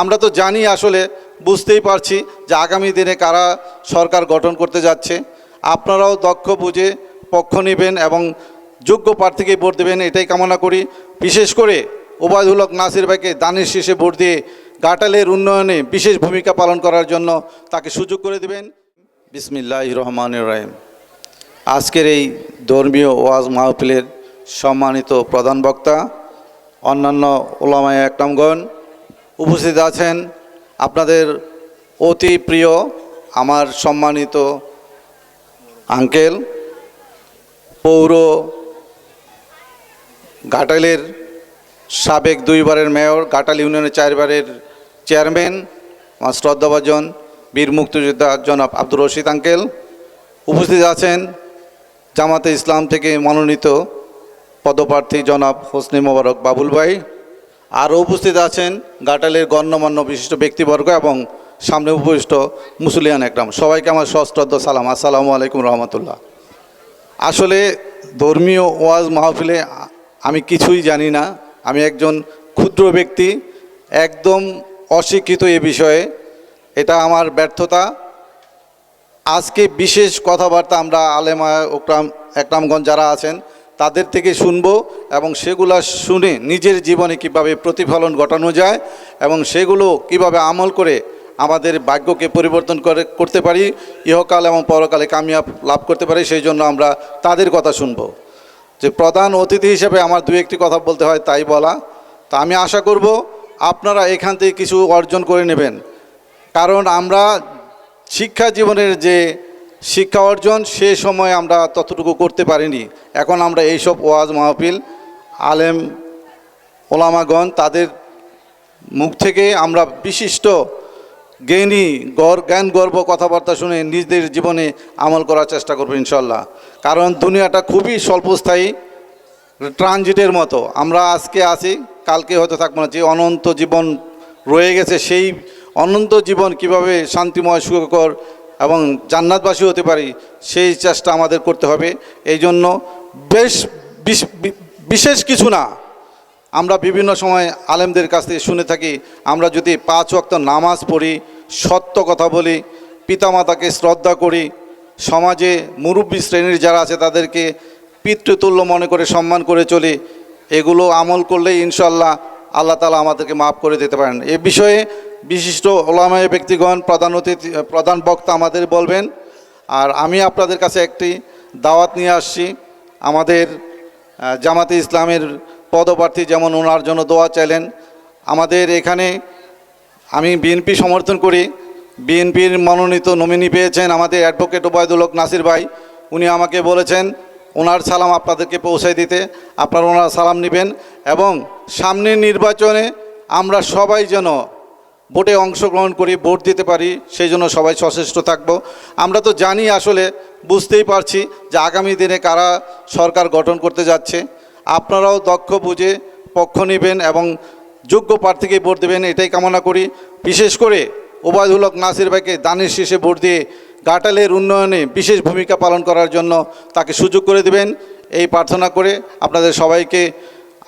আমরা তো জানি আসলে, বুঝতেই পারছি যে আগামী দিনে কারা সরকার গঠন করতে যাচ্ছে। আপনারাও দক্ষ বুঝে পক্ষ নেবেন এবং যোগ্য প্রার্থীকে ভোট দেবেন, এটাই কামনা করি। বিশেষ করে ওবায়দুল হক নাসির ভাইকে দানের শেষে ভোট দিয়ে গাটালের উন্নয়নে বিশেষ ভূমিকা পালন করার জন্য তাকে সুযোগ করে দেবেন। বিসমিল্লাহ রহমান রাহিম। আজকের এই ধর্মীয় ওয়াজ মাহফিলের সম্মানিত প্রধান বক্তা, অন্যান্য ওলামায় একরামগণ উপস্থিত আছেন আপনাদের অতি প্রিয়, আমার সম্মানিত আঙ্কেল, পৌর ঘাটালের সাবেক দুইবারের মেয়র, ঘাটাল ইউনিয়নের চারবারের চেয়ারম্যান, আমার শ্রদ্ধাভাজন বীর মুক্তিযোদ্ধা জনাব আব্দুর রশিদ আঙ্কেল। উপস্থিত আছেন জামাতে ইসলাম থেকে মনোনীত পদপ্রার্থী জনাব হোসনি মোবারক বাবুল ভাই। আরও উপস্থিত আছেন ঘাটালের গণ্যমান্য বিশিষ্ট ব্যক্তিবর্গ এবং সামনে উপবিষ্ট মুসলিয়ান একরাম। সবাইকে আমার সশ্রদ্ধ সালাম। আসসালামু আলাইকুম রহমতুল্লাহ। আসলে ধর্মীয় ওয়াজ মাহফিলে আমি কিছুই জানি না। আমি একজন ক্ষুদ্র ব্যক্তি, একদম অশিক্ষিত এ বিষয়ে। এটা আমার ব্যর্থতা। আজকে বিশেষ কথাবার্তা আমরা আলেমা ওকরাম একরামগঞ্জ যারা আছেন তাদের থেকে শুনব এবং সেগুলো শুনে নিজের জীবনে কীভাবে প্রতিফলন ঘটানো যায় এবং সেগুলো কীভাবে আমল করে আমাদের ভাগ্যকে পরিবর্তন করে, করতে পারি, ইহকাল এবং পরকালে কামিয়াব লাভ করতে পারি, সেই জন্য আমরা তাদের কথা শুনব। যে প্রধান অতিথি হিসেবে আমার দু একটি কথা বলতে হয়, তাই বলা। তা আমি আশা করব আপনারা এখান থেকে কিছু অর্জন করে নেবেন। কারণ আমরা শিক্ষা জীবনের যে শিক্ষা অর্জন সে সময় আমরা ততটুকু করতে পারিনি। এখন আমরা এইসব ওয়াজ মাহফিল, আলেম, ওলামাগণ তাদের মুখ থেকে আমরা বিশিষ্ট জ্ঞানী গড় জ্ঞান গর্ব কথাবার্তা শুনে নিজেদের জীবনে আমল করার চেষ্টা করব ইনশাল্লাহ। কারণ দুনিয়াটা খুবই স্বল্পস্থায়ী, ট্রানজিটের মতো। আমরা আজকে আছি, কালকে হয়তো থাকব না। যে অনন্ত জীবন রয়ে গেছে, সেই অনন্ত জীবন কীভাবে শান্তিময়, সুখকর এবং জান্নাতবাসী হতে পারি, সেই চেষ্টা আমাদের করতে হবে। এই জন্য বেশ বিশ- বিশেষ কিছু না। আমরা বিভিন্ন সময় আলেমদের কাছ থেকে শুনে থাকি, আমরা যদি পাঁচ ওয়াক্ত নামাজ পড়ি, সত্য কথা বলি, পিতামাতাকে শ্রদ্ধা করি, সমাজে মুরব্বী শ্রেণির যারা আছে তাদেরকে পিতৃতুল্য মনে করে সম্মান করে চলি, এগুলো আমল করলেই ইনশাল্লাহ আল্লাহ তালা আমাদেরকে মাফ করে দিতে পারেন। এ বিষয়ে বিশিষ্ট ওলামায় ব্যক্তিগণ প্রধান অতিথি প্রধান বক্তা আমাদের বলবেন। আর আমি আপনাদের কাছে একটি দাওয়াত নিয়ে আসছি। আমাদের জামাতে ইসলামের পদপ্রার্থী যেমন ওনার জন্য দোয়া চাইলেন, আমাদের এখানে আমি বিএনপি সমর্থন করি। বিএনপির মনোনীত নমিনি পেয়েছেন আমাদের অ্যাডভোকেট ওবায়দুল নাসির ভাই। উনি আমাকে বলেছেন ওনার সালাম আপনাদেরকে পৌঁছায় দিতে আপনারা ওনার সালাম নেবেন এবং সামনের নির্বাচনে আমরা সবাই যেন ভোটে অংশগ্রহণ করি, ভোট দিতে পারি, সেই জন্য সবাই সচেষ্ট থাকব। আমরা তো জানি আসলে, বুঝতেই পারছি যে আগামী দিনে কারা সরকার গঠন করতে যাচ্ছে। আপনারাও দক্ষ বুঝে পক্ষ নেবেন এবং যোগ্য প্রার্থীকে ভোট দেবেন, এটাই কামনা করি। বিশেষ করে ওবায়দুল হক নাসির ভাইকে দানের শেষে ভোট দিয়ে গাটালের উন্নয়নে বিশেষ ভূমিকা পালন করার জন্য তাকে সুযোগ করে দেবেন। এই প্রার্থনা করে আপনাদের সবাইকে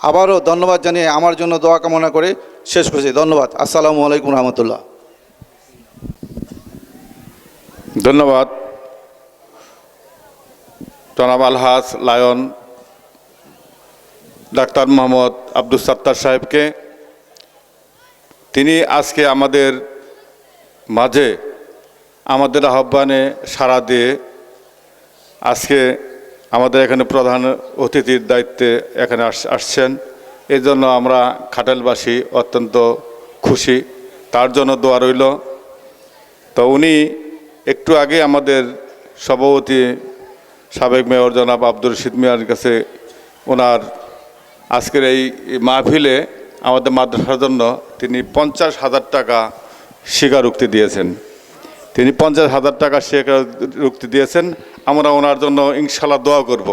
আবারও ধন্যবাদ জানিয়ে আমার জন্য দোয়া কামনা করে শেষ করছি। ধন্যবাদ। আসসালামু আলাইকুম রহমতুল্লাহ। ধন্যবাদ। জনাব আলহাজ লায়ন, ডাক্তার মোহাম্মদ আব্দুল সাত্তার সাহেবকে। তিনি আজকে আমাদের মাঝে আমাদের আহ্বানে সাড়া দিয়ে আজকে আমাদের এখানে প্রধান অতিথির দায়িত্বে এখানে আস- আসছেন। এই জন্য আমরা খাটালবাসী অত্যন্ত খুশি। তার জন্য দোয়া রইল। তো উনি একটু আগে আমাদের সভাপতি সাবেক মেয়র জনাব আব্দুল রশিদ মিয়ার কাছে ওনার আজকের এই মাহফিলে আমাদের মাদ্রাসার জন্য তিনি পঞ্চাশ হাজার টাকা স্বীকারোক্তি দিয়েছেন। তিনি পঞ্চাশ হাজার টাকা স্বীকারোক্তি দিয়েছেন। আমরা ওনার জন্য ইনশাল্লাহ দোয়া করব।